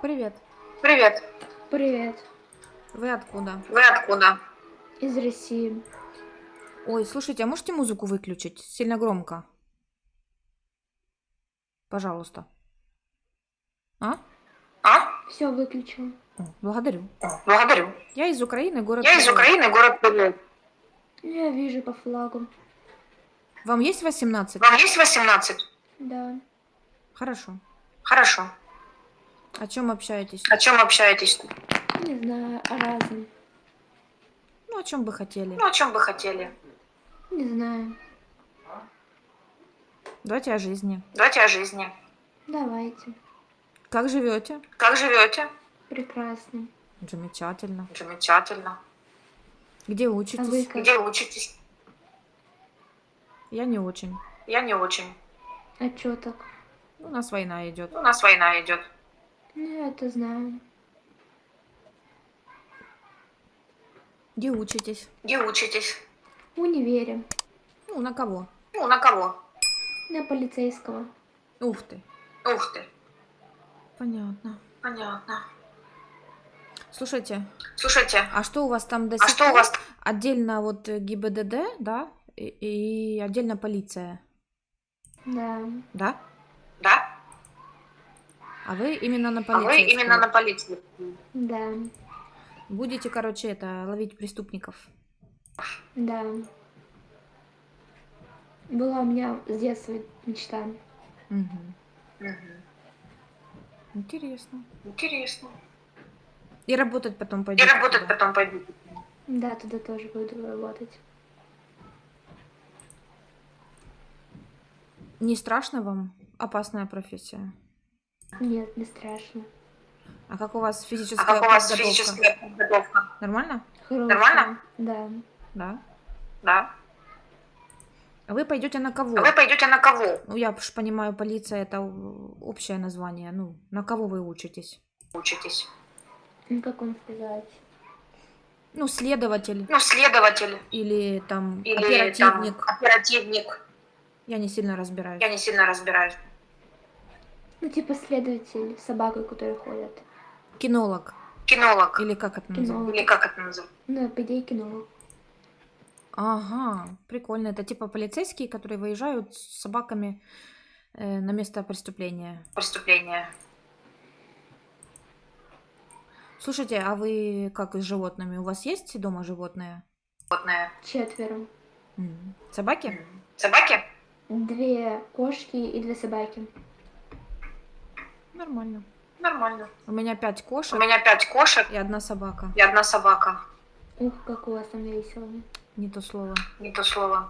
Привет. Привет. Привет. Вы откуда? Вы откуда? Из России. Ой, слушайте, а можете музыку выключить? Сильно громко. Пожалуйста. А? А? Все выключила. О, благодарю. О, Благодарю. Я из Украины, город Я из Привет. Украины, город Привет. Я вижу по флагу. Вам есть 18? Вам есть 18? Да. Хорошо. Хорошо. О чем общаетесь? О чем общаетесь? Не знаю, о разном. Ну, о чем бы хотели? Ну, о чем бы хотели? Не знаю. Давайте о жизни. Давайте о жизни. Давайте. Как живете? Как живете? Прекрасно. Замечательно. Замечательно. Где А вы учитесь? как? Где учитесь? Я не очень. Я не очень. А чё так? У нас война идет. У нас война идет. Ну, я это знаю. Где учитесь? Где учитесь? В универе. Ну, на кого? Ну, на кого? На полицейского. Ух ты. Ух ты. Понятно. Понятно. Слушайте, Слушайте, а что у вас там до а сих что у вас? Отдельно вот э, ГИБДД, да? И, и отдельно полиция, да? Да? А вы именно на А полиции. вы именно на полиции. Да. Будете, короче, это, ловить преступников. Да. Была у меня с детства мечта. Мгм. Мгм. Интересно. Интересно. И работать потом И пойдете работать туда? потом пойдете. Да, туда тоже буду работать. Не страшно вам? Опасная профессия. Нет, не страшно. А как у вас А физическая как у вас подготовка? физическая подготовка? Нормально? Хорошо. Нормально? Да. Да. Да. А Вы пойдете на кого? А вы пойдете на кого Ну, я ж понимаю, полиция это общее название. Ну, на кого вы учитесь? учитесь? Ну, как вам сказать? Ну, следователь Ну, следователь или там или оперативник. там оперативник. Я не сильно разбираюсь. Я не сильно разбираюсь. Ну, типа следователь с собакой, которые ходят. Кинолог. Кинолог. Или как это называется? Или как это называется? Ну, по идее, кинолог. Ага, прикольно. Это типа полицейские, которые выезжают с собаками э, на место преступления. Преступление. Слушайте, а вы как с животными? У вас есть дома животные? Животное. Четверо. Собаки? Собаки? Две кошки и две собаки. Нормально. Нормально. У меня пять У кошек меня пять кошек и одна собака. и одна собака. Ух, как у вас там весело. Не то слово. Не то слово.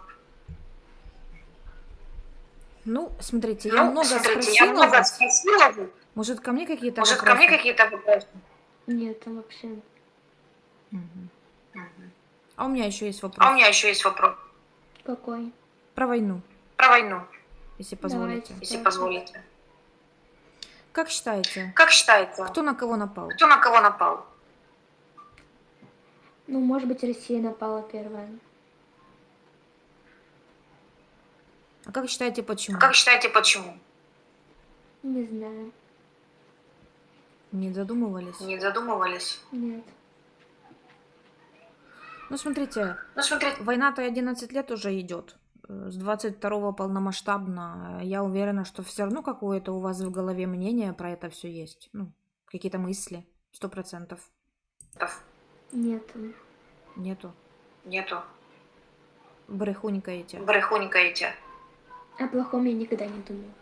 Ну, смотрите, я Ну, много смотрите, спросила я много вас. спросила. Может, ко мне какие-то Может, ко вопросы? мне какие-то вопросы? Нет, там вообще. Мгм. А у меня еще есть вопрос. А у меня еще есть вопрос. Какой? Про войну, Про войну, если позволите. Давайте. если позволите. Как считаете, Как считаете, кто на кого напал? кто на кого напал? Ну, может быть, Россия напала первая. А как считаете, почему? Как считаете, почему? Не знаю. Не задумывались? Не задумывались? Нет. Ну, смотрите, Ну, смотрите, война-то 11 лет уже идет. Э, С 22-го полномасштабно. Я уверена, что все равно какое-то у вас в голове мнение про это все есть. Ну, какие-то мысли. Сто процентов. Нет. Нету. нету. Брехунькаете. Брехунькаете. О плохом я никогда не думаю.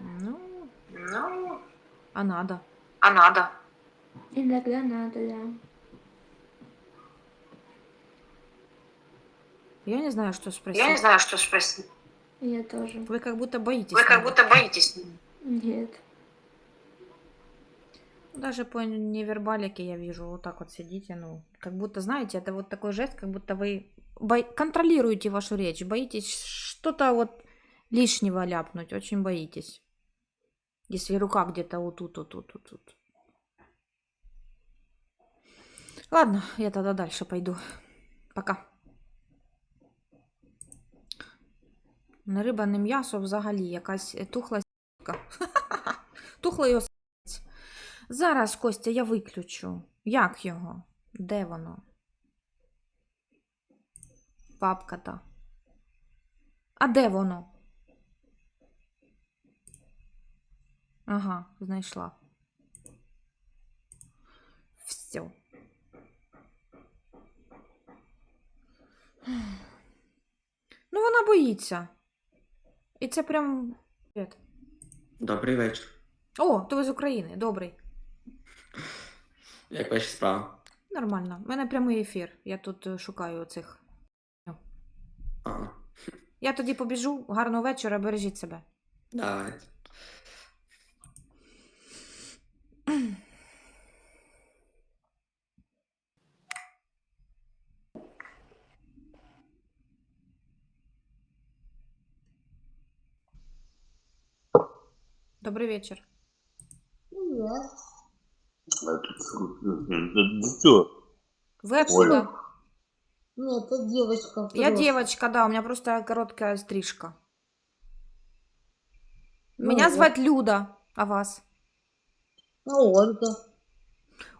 Ну, Ну, а надо. а надо. Иногда надо, да. Я не знаю, что спросить. Я не знаю, что спросить. Я тоже. Вы как будто боитесь. Вы как меня. будто боитесь. Нет. Даже по невербалике я вижу, вот так вот сидите, ну, как будто, знаете, это вот такой жест, как будто вы бо- контролируете вашу речь, боитесь что-то вот лишнего ляпнуть, очень боитесь. Если рука где-то вот тут, вот тут, вот тут. Ладно, я тогда дальше пойду. Пока. На риба не м'ясо взагалі якась тухла Тухлий осець. Зараз, Костя, я виключу. Як його? Де воно? Папка та. А де воно? Ага, знайшла. Все. Ну, вона боїться. І це прям. Привіт. Добрий вечір. О, то ви з України. Добрий. Як ваші справи? Нормально. У мене прямий ефір. Я тут е, шукаю оцих. А, Я тоді побіжу. Гарного вечора, бережіть себе. давайте. Добрий вечір. Привет. Все, Ви откуда? Нет, это девочка. Я взрослая. девочка, да, у меня просто короткая стрижка. Ну, Меня вот. звать Люда, а вас? А Ольга.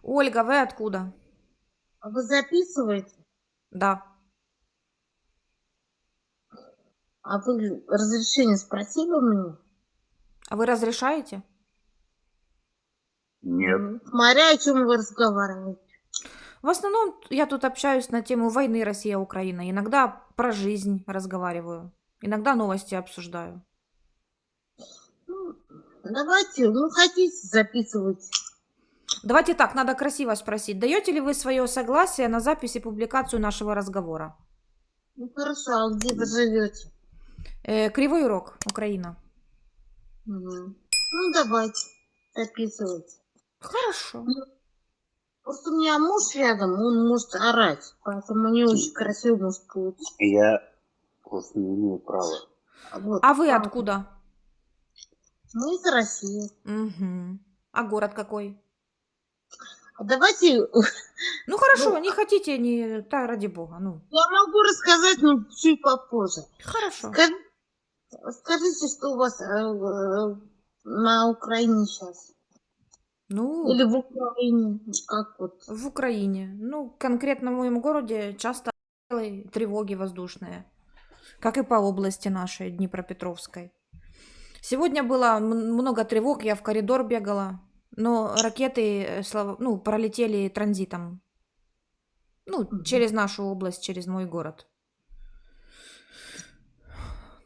Ольга, вы откуда? А вы записываете? Да. А вы разрешение спросили у меня? А вы разрешаете? нет. Смотря о чем вы разговариваете. В основном я тут общаюсь на тему войны Россия-Украина. Иногда про жизнь разговариваю. Иногда новости обсуждаю. Ну, давайте, ну хотите, записывайте. Давайте так, надо красиво спросить. Даете ли вы свое согласие на запись и публикацию нашего разговора? Ну хорошо, а где вы живете? Э, Кривой Рог, Украина. Мгм. Ну давайте, записывайте. Хорошо. Просто у меня муж рядом, он может орать, поэтому не очень красиво может получиться. Я просто не имею права. Вот. А вы откуда? Мы из России. Угу. А город какой? А давайте, Ну хорошо, Ну, не хотите, не... Да, ради бога, ну. я могу рассказать, но чуть попозже. Хорошо. Скажи- Скажите, что у вас э, э, на Украине сейчас? Ну, Или в Украине? Как вот? в Украине. Ну, конкретно в моем городе часто тревоги воздушные. Как и по области нашей, Днепропетровской. Сегодня было много тревог, я в коридор бегала, но ракеты э, ну, пролетели транзитом. Ну, через нашу область, через мой город.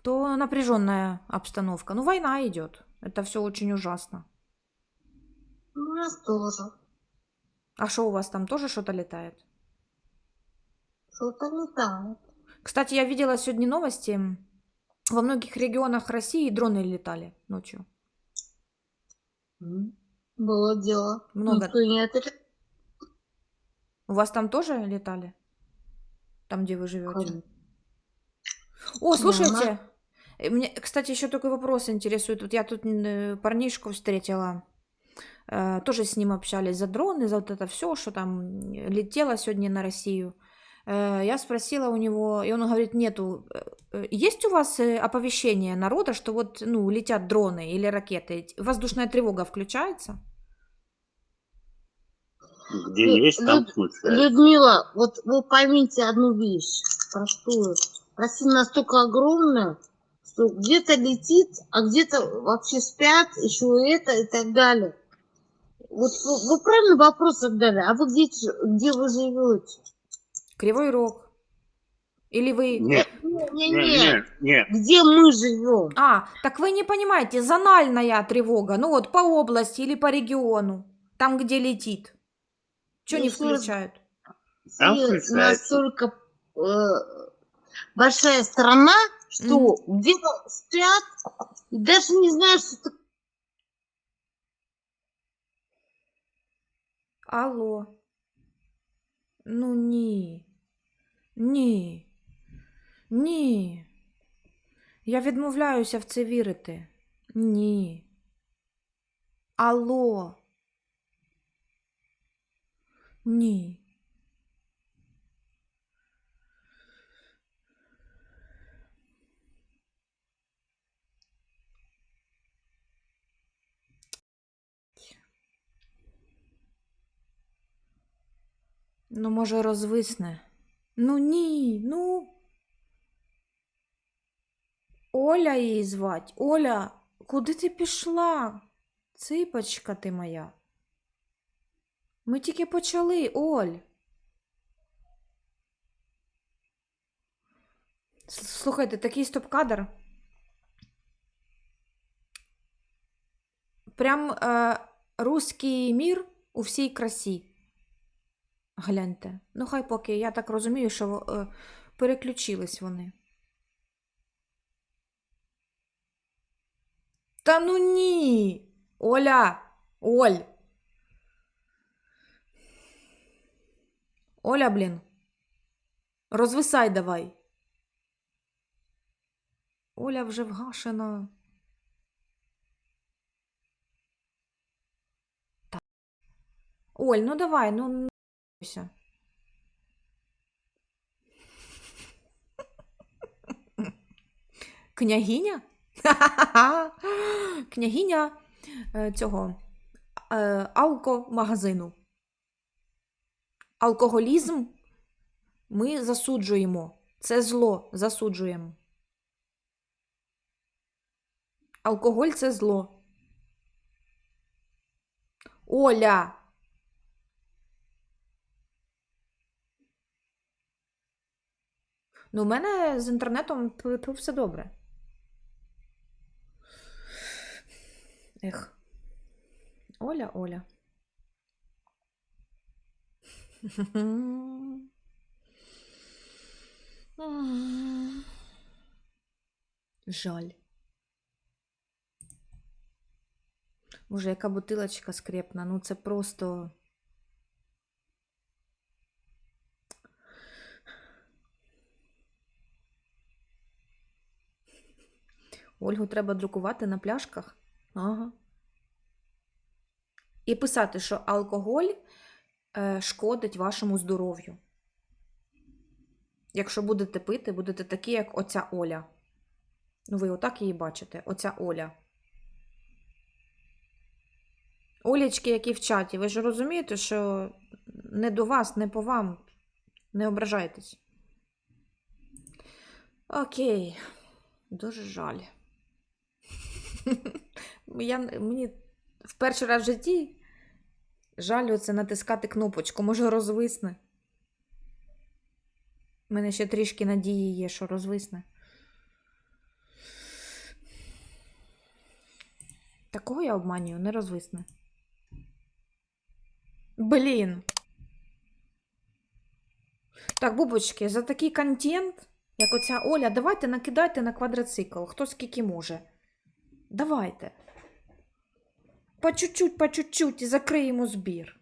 То напряженная обстановка. Ну, война идет. Это все очень ужасно. У нас тоже. А что у вас там тоже что-то летает? Что-то летает. Кстати, я видела сегодня новости. Во многих регионах России дроны летали ночью. Было дело. Много. У вас там тоже летали? Там, где вы живете? Конечно. О, слушайте. Мне, кстати, еще такой вопрос интересует. Вот я тут э, парнишку встретила. э, Тоже с ним общались за дроны, за вот это все, что там летело сегодня на Россию. Э, Я спросила у него, и он говорит, нету. Э, э, Есть у вас э, оповещение народа, что вот, ну, летят дроны или ракеты? Воздушная тревога включается? Где Лю- есть, там Люд- случается. Людмила, вот вы поймите одну вещь простую. Россия настолько огромная, что где-то летит, а где-то вообще спят, еще это и так далее. Вот вы, вы правильно вопрос задали, а вы где, где вы живете? Кривой Рог. Или вы... Нет, Не-не-не, нет, нет, нет. где мы живем? А, так вы не понимаете, зональная тревога, ну вот по области или по региону, там, где летит. Что не Еще раз- включают? Там включается. настолько э, большая страна, что Мгм. где-то спят и даже не знают, что такое. Алло. Ну ні. Ні. Ні. Я відмовляюся в це вірити. Ні. Алло. Ні. Ну, може, розвисне. Ну ні, ну. Оля її звать. Оля, куди ти пішла? Ципочка ти моя. Ми тільки почали, Оль. Слухайте, такий стоп-кадр. Прям е, руський мір у всій красі. Гляньте. Ну, хай поки, я так розумію, що е, переключились вони. Та ну ні. Оля, Оль. Оля, блін. Розвисай давай. Оля вже вгашена. Оль, ну давай, ну. Ся. Княгиня? Княгиня е, цього е, алкомагазину. Алкоголізм ми засуджуємо. Це зло засуджуємо. Алкоголь це зло. Оля. Ну, у мене з інтернетом все добре. Ех. Оля, Оля. Жаль. Боже, яка бутилочка скрепна. Ну це просто. Ольгу треба друкувати на пляшках. Ага. І писати, що алкоголь е, шкодить вашому здоров'ю. Якщо будете пити, будете такі, як оця Оля. Ну, ви отак її бачите, оця Оля. Олічки, які в чаті, ви ж розумієте, що не до вас, не по вам. Не ображайтесь. Окей. Дуже жаль. Я, мені в перший раз в житті жаль оце натискати кнопочку. Може, розвисне. У мене ще трішки надії є, що розвисне. Такого я обманюю, не розвисне. Блін. Так, бубочки, за такий контент, як оця Оля, давайте накидайте на квадроцикл, хто скільки може. Давайте. По чуть-чуть, по чуть-чуть і закриємо збір.